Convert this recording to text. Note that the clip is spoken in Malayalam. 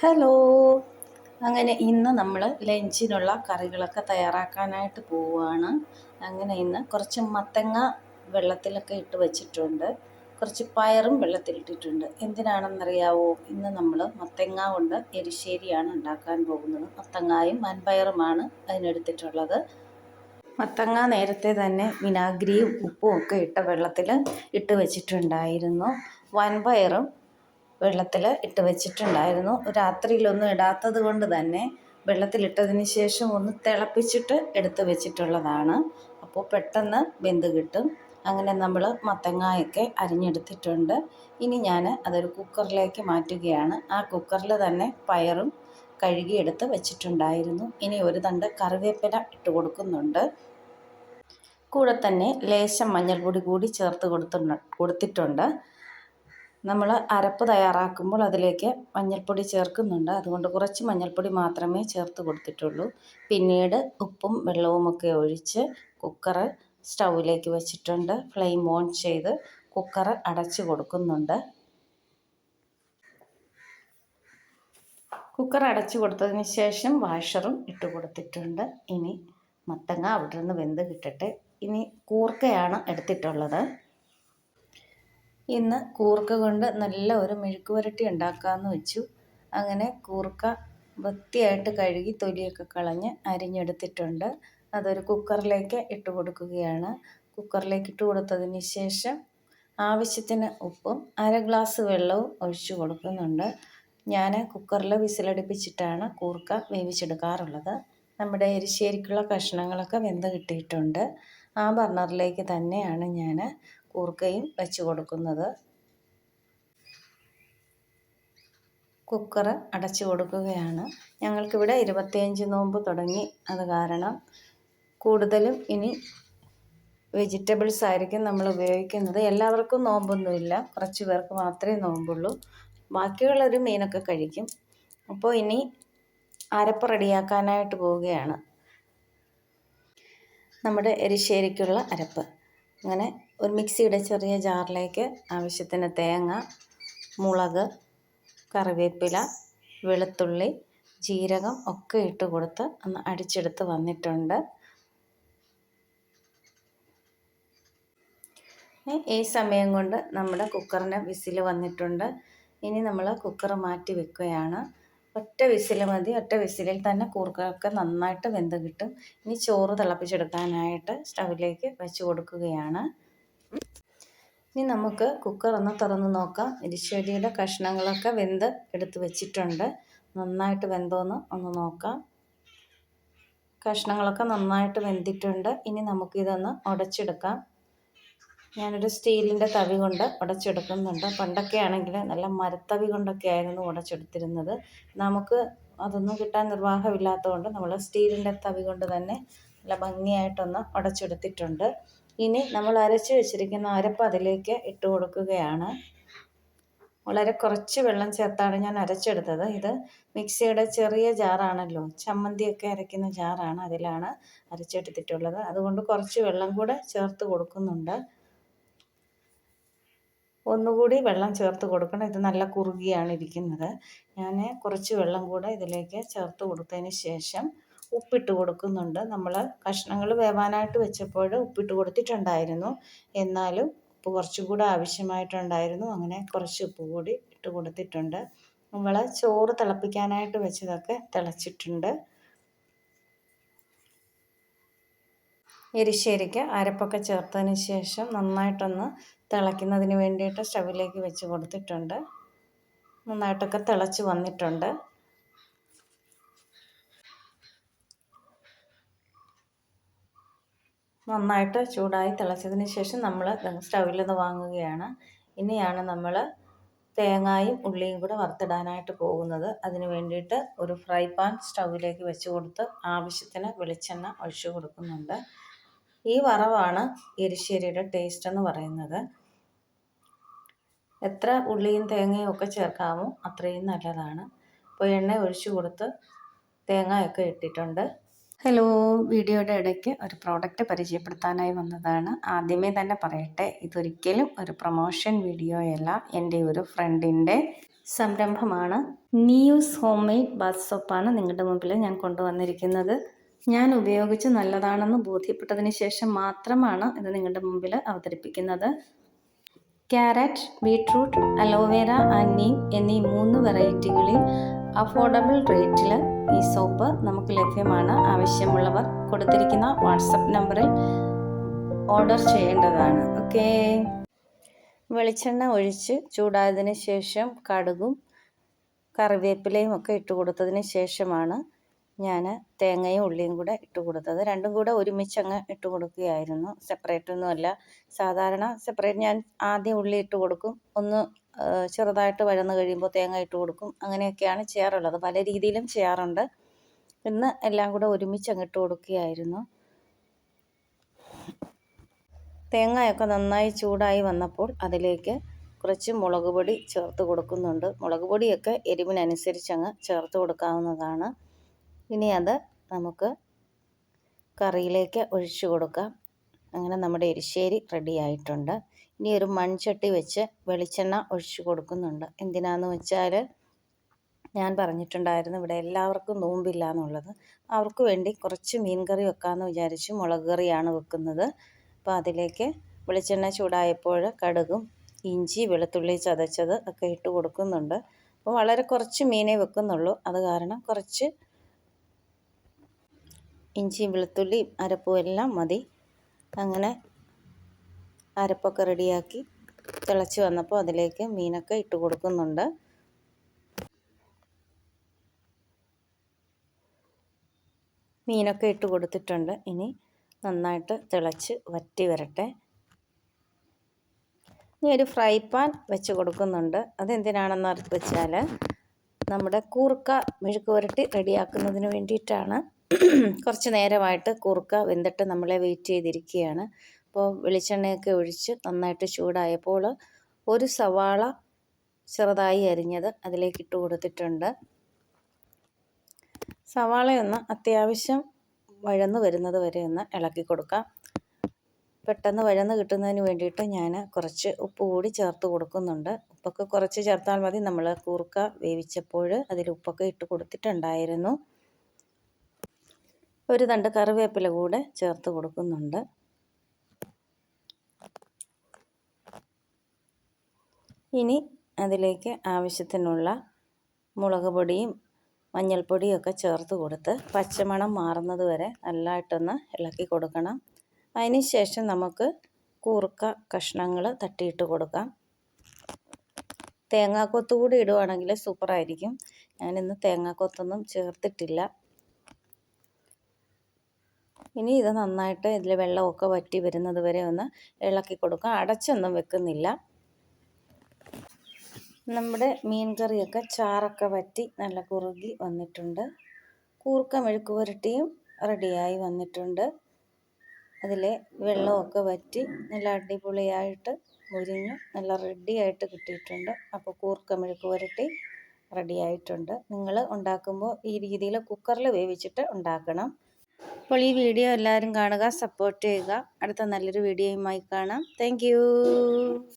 ഹലോ. അങ്ങനെ ഇന്ന് നമ്മൾ ലഞ്ചിനുള്ള കറികളൊക്കെ തയ്യാറാക്കാനായിട്ട് പോവുകയാണ് അങ്ങനെ ഇന്ന് കുറച്ച് മത്തങ്ങ വെള്ളത്തിലൊക്കെ ഇട്ട് വെച്ചിട്ടുണ്ട്. കുറച്ച് പയറും വെള്ളത്തിലിട്ടിട്ടുണ്ട് എന്തിനാണെന്നറിയാവോ? ഇന്ന് നമ്മൾ മത്തങ്ങ കൊണ്ട് എരിശ്ശേരിയാണ് ഉണ്ടാക്കാൻ പോകുന്നത്. മത്തങ്ങായും വൻപയറുമാണ് അതിനെടുത്തിട്ടുള്ളത്. മത്തങ്ങ നേരത്തെ തന്നെ വിനാഗിരിയും ഉപ്പും ഒക്കെ ഇട്ട വെള്ളത്തിൽ ഇട്ട് വെച്ചിട്ടുണ്ടായിരുന്നു. വൻപയറും വെള്ളത്തിൽ ഇട്ട് വെച്ചിട്ടുണ്ടായിരുന്നു. രാത്രിയിലൊന്നും ഇടാത്തത് കൊണ്ട് തന്നെ വെള്ളത്തിലിട്ടതിന് ശേഷം ഒന്ന് തിളപ്പിച്ചിട്ട് എടുത്ത് വെച്ചിട്ടുള്ളതാണ്. അപ്പോൾ പെട്ടെന്ന് വെന്ത് കിട്ടും. അങ്ങനെ നമ്മൾ മത്തങ്ങായൊക്കെ അരിഞ്ഞെടുത്തിട്ടുണ്ട്. ഇനി ഞാൻ അതൊരു കുക്കറിലേക്ക് മാറ്റുകയാണ്. ആ കുക്കറിൽ തന്നെ പയറും കഴുകിയെടുത്ത് വെച്ചിട്ടുണ്ടായിരുന്നു. ഇനി ഒരു തണ്ട് കറിവേപ്പില ഇട്ട് കൊടുക്കുന്നുണ്ട്. കൂടെ തന്നെ ലേശം മഞ്ഞൾപ്പൊടി കൂടി ചേർത്ത് കൊടുത്തു കൊടുത്തിട്ടുണ്ട്. നമ്മൾ അരപ്പ് തയ്യാറാക്കുമ്പോൾ അതിലേക്ക് മഞ്ഞൾപ്പൊടി ചേർക്കുന്നുണ്ട്. അതുകൊണ്ട് കുറച്ച് മഞ്ഞൾപ്പൊടി മാത്രമേ ചേർത്ത് കൊടുത്തിട്ടുള്ളൂ. പിന്നീട് ഉപ്പും വെള്ളവുമൊക്കെ ഒഴിച്ച് കുക്കറ് സ്റ്റൗവിലേക്ക് വെച്ചിട്ടുണ്ട്. ഫ്ലെയിം ഓൺ ചെയ്ത് കുക്കറ് അടച്ചു കൊടുക്കുന്നുണ്ട്. കുക്കർ അടച്ചു കൊടുത്തതിന് ശേഷം വാഷറും ഇട്ട് കൊടുത്തിട്ടുണ്ട്. ഇനി മത്തങ്ങ അവിടെ നിന്ന് വെന്ത് കിട്ടട്ടെ. ഇനി കൂർക്കയാണ് എടുത്തിട്ടുള്ളത്. ഇന്ന് കൂർക്ക കൊണ്ട് നല്ല ഒരു മെഴുക്ക് പുരട്ടി ഉണ്ടാക്കാമെന്ന് വെച്ചു. അങ്ങനെ കൂർക്ക വൃത്തിയായിട്ട് കഴുകി തൊലിയൊക്കെ കളഞ്ഞ് അരിഞ്ഞെടുത്തിട്ടുണ്ട്. അതൊരു കുക്കറിലേക്ക് ഇട്ട് കൊടുക്കുകയാണ്. കുക്കറിലേക്ക് ഇട്ട് കൊടുത്തതിന് ശേഷം ആവശ്യത്തിന് ഉപ്പും അര ഗ്ലാസ് വെള്ളവും ഒഴിച്ചു കൊടുക്കുന്നുണ്ട്. ഞാൻ കുക്കറിൽ വിസിലടുപ്പിച്ചിട്ടാണ് കൂർക്ക വേവിച്ചെടുക്കാറുള്ളത്. നമ്മുടെ എരിശ്ശേരിക്കുള്ള കഷ്ണങ്ങളൊക്കെ വെന്ത് കിട്ടിയിട്ടുണ്ട്. ആ ബർണറിലേക്ക് തന്നെയാണ് ഞാൻ കൂർക്കയും വെച്ച് കൊടുക്കുന്നത്. കുക്കർ അടച്ചു കൊടുക്കുകയാണ്. ഞങ്ങൾക്കിവിടെ ഇരുപത്തിയഞ്ച് നോമ്പ് തുടങ്ങി. അത് കാരണം കൂടുതലും ഇനി വെജിറ്റബിൾസ് ആയിരിക്കും നമ്മൾ ഉപയോഗിക്കുന്നത്. എല്ലാവർക്കും നോമ്പൊന്നുമില്ല. കുറച്ച് പേർക്ക് മാത്രമേ നോമ്പുള്ളൂ. ബാക്കിയുള്ളൊരു മീനൊക്കെ കഴിക്കും. അപ്പോൾ ഇനി അരപ്പ് റെഡിയാക്കാനായിട്ട് പോവുകയാണ്. നമ്മുടെ എരിശ്ശേരിക്കുള്ള അരപ്പ്. അങ്ങനെ ഒരു മിക്സിയുടെ ചെറിയ ജാറിലേക്ക് ആവശ്യത്തിന് തേങ്ങ മുളക് കറിവേപ്പില വെളുത്തുള്ളി ജീരകം ഒക്കെ ഇട്ട് കൊടുത്ത് ഒന്ന് അടിച്ചെടുത്ത് വന്നിട്ടുണ്ട്. ഈ സമയം കൊണ്ട് നമ്മുടെ കുക്കറിന് വിസിൽ വന്നിട്ടുണ്ട്. ഇനി നമ്മൾ കുക്കർ മാറ്റി വെക്കുകയാണ്. ഒറ്റ വിസിൽ മതി. ഒറ്റ വിസിലിൽ തന്നെ കൂർക്കൊക്കെ നന്നായിട്ട് വെന്ത് കിട്ടും. ഇനി ചോറ് തിളപ്പിച്ചെടുക്കാനായിട്ട് സ്റ്റൗവിലേക്ക് വെച്ച് കൊടുക്കുകയാണ്. ഇനി നമുക്ക് കുക്കർ ഒന്ന് തുറന്ന് നോക്കാം. എരിശ്ശേരിയുടെ കഷ്ണങ്ങളൊക്കെ വെന്ത് എടുത്ത് വെച്ചിട്ടുണ്ട്. നന്നായിട്ട് വെന്തോന്ന് ഒന്ന് നോക്കാം. കഷ്ണങ്ങളൊക്കെ നന്നായിട്ട് വെന്തിട്ടുണ്ട്. ഇനി നമുക്കിതൊന്ന് ഉടച്ചെടുക്കാം. ഞാനൊരു സ്റ്റീലിന്റെ തവി കൊണ്ട് ഉടച്ചെടുക്കുന്നുണ്ട്. പണ്ടൊക്കെ ആണെങ്കിൽ നല്ല മരത്തവി കൊണ്ടൊക്കെ ആയിരുന്നു ഉടച്ചെടുത്തിരുന്നത്. നമുക്ക് അതൊന്നും കിട്ടാൻ നിർവാഹമില്ലാത്തതുകൊണ്ട് നമ്മൾ സ്റ്റീലിന്റെ തവി കൊണ്ട് തന്നെ നല്ല ഭംഗിയായിട്ടൊന്ന് ഉടച്ചെടുത്തിട്ടുണ്ട്. ഇനി നമ്മൾ അരച്ച് വെച്ചിരിക്കുന്ന അരപ്പ് അതിലേക്ക് ഇട്ട് കൊടുക്കുകയാണ്. വളരെ കുറച്ച് വെള്ളം ചേർത്താണ് ഞാൻ അരച്ചെടുത്തത്. ഇത് മിക്സിയുടെ ചെറിയ ജാറാണല്ലോ. ചമ്മന്തിയൊക്കെ അരയ്ക്കുന്ന ജാറാണ് അതിലാണ് അരച്ചെടുത്തിട്ടുള്ളത്. അതുകൊണ്ട് കുറച്ച് വെള്ളം കൂടെ ചേർത്ത് കൊടുക്കുന്നുണ്ട്. ഒന്നുകൂടി വെള്ളം ചേർത്ത് കൊടുക്കണം. ഇത് നല്ല കുറുകിയാണ് ഇരിക്കുന്നത്. ഞാൻ കുറച്ച് വെള്ളം കൂടെ ഇതിലേക്ക് ചേർത്ത് കൊടുത്തതിന് ശേഷം ഉപ്പിട്ട് കൊടുക്കുന്നുണ്ട്. നമ്മൾ കഷ്ണങ്ങൾ വേവാനായിട്ട് വെച്ചപ്പോൾ ഉപ്പിട്ട് കൊടുത്തിട്ടുണ്ടായിരുന്നു. എന്നാലും ഉപ്പ് കുറച്ചും കൂടെ ആവശ്യമായിട്ടുണ്ടായിരുന്നു. അങ്ങനെ കുറച്ച് ഉപ്പ് കൂടി ഇട്ട് കൊടുത്തിട്ടുണ്ട്. നമ്മൾ ചോറ് തിളപ്പിക്കാനായിട്ട് വെച്ചതൊക്കെ തിളച്ചിട്ടുണ്ട്. എരിശ്ശേരിക്ക് അരപ്പൊക്കെ ചേർത്തതിന് ശേഷം നന്നായിട്ടൊന്ന് തിളയ്ക്കുന്നതിന് വേണ്ടിയിട്ട് സ്റ്റവിലേക്ക് വെച്ച് കൊടുത്തിട്ടുണ്ട്. നന്നായിട്ടൊക്കെ തിളച്ച് വന്നിട്ടുണ്ട്. നന്നായിട്ട് ചൂടായി തിളച്ചതിന് ശേഷം നമ്മൾ സ്റ്റൗവിൽ നിന്ന് വാങ്ങുകയാണ്. ഇനിയാണ് നമ്മൾ തേങ്ങായും ഉള്ളിയും കൂടെ വറുത്തിടാനായിട്ട് പോകുന്നത്. അതിന് വേണ്ടിയിട്ട് ഒരു ഫ്രൈ പാൻ സ്റ്റൗവിലേക്ക് വെച്ച് കൊടുത്ത് ആവശ്യത്തിന് വെളിച്ചെണ്ണ ഒഴിച്ചു കൊടുക്കുന്നുണ്ട്. ഈ വറവാണ് എരിശ്ശേരിയുടെ ടേസ്റ്റ് എന്ന് പറയുന്നത്. എത്ര ഉള്ളിയും തേങ്ങയും ഒക്കെ ചേർക്കാമോ അത്രയും നല്ലതാണ്. അപ്പോൾ എണ്ണ ഒഴിച്ചു കൊടുത്ത് തേങ്ങയൊക്കെ ഇട്ടിട്ടുണ്ട്. ഹലോ വീഡിയോയുടെ ഇടയ്ക്ക് ഒരു പ്രോഡക്റ്റ് പരിചയപ്പെടുത്താനായി വന്നതാണ്. ആദ്യമേ തന്നെ പറയട്ടെ ഇതൊരിക്കലും ഒരു പ്രൊമോഷൻ വീഡിയോയല്ല. എന്റെ ഒരു ഫ്രണ്ടിന്റെ സംരംഭമാണ്. ന്യൂസ് ഹോം മെയ്ഡ് ബാത്ത് സോപ്പാണ് നിങ്ങളുടെ മുമ്പിൽ ഞാൻ കൊണ്ടുവന്നിരിക്കുന്നത്. ഞാൻ ഉപയോഗിച്ച് നല്ലതാണെന്ന് ബോധ്യപ്പെട്ടതിന് ശേഷം മാത്രമാണ് ഇത് നിങ്ങളുടെ മുമ്പിൽ അവതരിപ്പിക്കുന്നത്. Carrot beetroot aloe vera and neem എന്നീ മൂന്ന് വെറൈറ്റികളിൽ അഫോർഡബിൾ റേറ്റിൽ ഈ സോപ്പ് നമുക്ക് ലഭ്യമാണ്. ആവശ്യമുള്ളവർ കൊടുത്തിരിക്കുന്ന വാട്സപ്പ് നമ്പറിൽ ഓർഡർ ചെയ്യേണ്ടതാണ്. ഓക്കേ. വെളിച്ചെണ്ണ ഒഴിച്ച് ചൂടായതിന് ശേഷം കടുകും കറിവേപ്പിലയും ഒക്കെ ഇട്ട് കൊടുത്തതിന് ശേഷമാണ് ഞാൻ തേങ്ങയും ഉള്ളിയും കൂടെ ഇട്ട് കൊടുത്തത്. രണ്ടും കൂടെ ഒരുമിച്ച് അങ്ങ് ഇട്ട് കൊടുക്കുകയായിരുന്നു. സെപ്പറേറ്റ് ഒന്നുമല്ല സാധാരണ സെപ്പറേറ്റ് ഞാൻ ആദ്യം ഉള്ളി ഇട്ട് കൊടുക്കും. ഒന്ന് ചെറുതായിട്ട് വഴന്ന് കഴിയുമ്പോൾ തേങ്ങ ഇട്ട് കൊടുക്കും. അങ്ങനെയൊക്കെയാണ് ചെയ്യാറുള്ളത്. പല രീതിയിലും ചെയ്യാറുണ്ട്. ഇന്ന് എല്ലാം കൂടെ ഒരുമിച്ച് അങ്ങ് ഇട്ട് കൊടുക്കുകയായിരുന്നു. തേങ്ങയൊക്കെ നന്നായി ചൂടായി വന്നപ്പോൾ അതിലേക്ക് കുറച്ച് മുളക് പൊടി ചേർത്ത് കൊടുക്കുന്നുണ്ട്. മുളക് പൊടിയൊക്കെ എരിവിനനുസരിച്ച് അങ്ങ് ചേർത്ത് കൊടുക്കാവുന്നതാണ്. ഇനി അത് നമുക്ക് കറിയിലേക്ക് ഒഴിച്ചു കൊടുക്കാം. അങ്ങനെ നമ്മുടെ എരിശ്ശേരി റെഡി ആയിട്ടുണ്ട്. ഇനി ഒരു മൺചട്ടി വെച്ച് വെളിച്ചെണ്ണ ഒഴിച്ചു കൊടുക്കുന്നുണ്ട്. എന്തിനാന്ന് വെച്ചാൽ ഞാൻ പറഞ്ഞിട്ടുണ്ടായിരുന്നു ഇവിടെ എല്ലാവർക്കും നോമ്പില്ല എന്നുള്ളത് അവർക്ക് വേണ്ടി കുറച്ച് മീൻ കറി വെക്കാമെന്ന് വിചാരിച്ച് മുളക് കറിയാണ് വെക്കുന്നത്. അപ്പോൾ അതിലേക്ക് വെളിച്ചെണ്ണ ചൂടായപ്പോൾ കടുകും ഇഞ്ചി വെളുത്തുള്ളി ചതച്ചത് ഒക്കെ ഇട്ട് കൊടുക്കുന്നുണ്ട്. അപ്പോൾ വളരെ കുറച്ച് മീനേ വെക്കുന്നുള്ളൂ. അത് കാരണം കുറച്ച് ഇഞ്ചിയും വെളുത്തുള്ളിയും അരപ്പും എല്ലാം മതി. അങ്ങനെ അരപ്പൊക്കെ റെഡിയാക്കി തിളച്ച് വന്നപ്പോൾ അതിലേക്ക് മീനൊക്കെ ഇട്ട് കൊടുക്കുന്നുണ്ട്. മീനൊക്കെ ഇട്ട് കൊടുത്തിട്ടുണ്ട്. ഇനി നന്നായിട്ട് തിളച്ച് വറ്റി വരട്ടെ. ഇനി ഒരു ഫ്രൈ പാൻ വെച്ച് കൊടുക്കുന്നുണ്ട്. അതെന്തിനാണെന്ന് വെച്ചാൽ നമ്മുടെ കൂർക്ക മെഴുക്ക് പുരട്ടി റെഡിയാക്കുന്നതിന് വേണ്ടിയിട്ടാണ്. കുറച്ച് നേരമായിട്ട് കൂർക്ക വെന്തിട്ട് നമ്മളെ വെയിറ്റ് ചെയ്തിരിക്കുകയാണ്. അപ്പോൾ വെളിച്ചെണ്ണയൊക്കെ ഒഴിച്ച് നന്നായിട്ട് ചൂടായപ്പോൾ ഒരു സവാള ചെറുതായി അരിഞ്ഞത് അതിലേക്ക് ഇട്ട് കൊടുത്തിട്ടുണ്ട്. സവാളയൊന്ന് അത്യാവശ്യം വഴന്ന് വരുന്നത് വരെ ഒന്ന് ഇളക്കി കൊടുക്കാം. പെട്ടെന്ന് വഴന്ന് കിട്ടുന്നതിന് വേണ്ടിയിട്ട് ഞാൻ കുറച്ച് ഉപ്പ് കൂടി ചേർത്ത് കൊടുക്കുന്നുണ്ട്. ഉപ്പൊക്കെ കുറച്ച് ചേർത്താൽ മതി. നമ്മൾ കൂർക്ക വേവിച്ചപ്പോൾ അതിൽ ഉപ്പൊക്കെ ഇട്ട് കൊടുത്തിട്ടുണ്ടായിരുന്നു. ഒരു തണ്ട് കറിവേപ്പില കൂടെ ചേർത്ത് കൊടുക്കുന്നുണ്ട്. ഇനി അതിലേക്ക് ആവശ്യത്തിനുള്ള മുളക് പൊടിയും മഞ്ഞൾപ്പൊടിയൊക്കെ ചേർത്ത് കൊടുത്ത് പച്ചമണം മാറുന്നത് വരെ നല്ലതായിട്ടൊന്ന് ഇളക്കി കൊടുക്കണം. അതിന് ശേഷം നമുക്ക് കൂർക്ക കഷ്ണങ്ങൾ തട്ടിയിട്ട് കൊടുക്കാം. തേങ്ങാക്കൊത്ത് കൂടി ഇടുവാണെങ്കിൽ സൂപ്പറായിരിക്കും. ഞാനിന്ന് തേങ്ങാക്കൊത്തൊന്നും ചേർത്തിട്ടില്ല. ഇനി ഇത് നന്നായിട്ട് ഇതിൽ വെള്ളമൊക്കെ വറ്റി വരുന്നത് വരെ ഒന്ന് ഇളക്കി കൊടുക്കുക. അടച്ചൊന്നും വെക്കുന്നില്ല. നമ്മുടെ മീൻ കറിയൊക്കെ ചാറൊക്കെ വറ്റി നല്ല കുറുകി വന്നിട്ടുണ്ട്. കൂർക്ക മെഴുക്ക് പുരട്ടിയും റെഡിയായി വന്നിട്ടുണ്ട്. അതിലെ വെള്ളമൊക്കെ വറ്റി നല്ല അടിപൊളിയായിട്ട് മുരിഞ്ഞ് നല്ല റെഡിയായിട്ട് കിട്ടിയിട്ടുണ്ട്. അപ്പോൾ കൂർക്ക മെഴുക്ക് പുരട്ടി റെഡിയായിട്ടുണ്ട്. നിങ്ങൾ ഉണ്ടാക്കുമ്പോൾ ഈ രീതിയിൽ കുക്കറിൽ വേവിച്ചിട്ട് ഉണ്ടാക്കണം. അപ്പോൾ ഈ വീഡിയോ എല്ലാവരും കാണുക സപ്പോർട്ട് ചെയ്യുക. അടുത്ത നല്ലൊരു വീഡിയോയുമായി കാണാം. താങ്ക്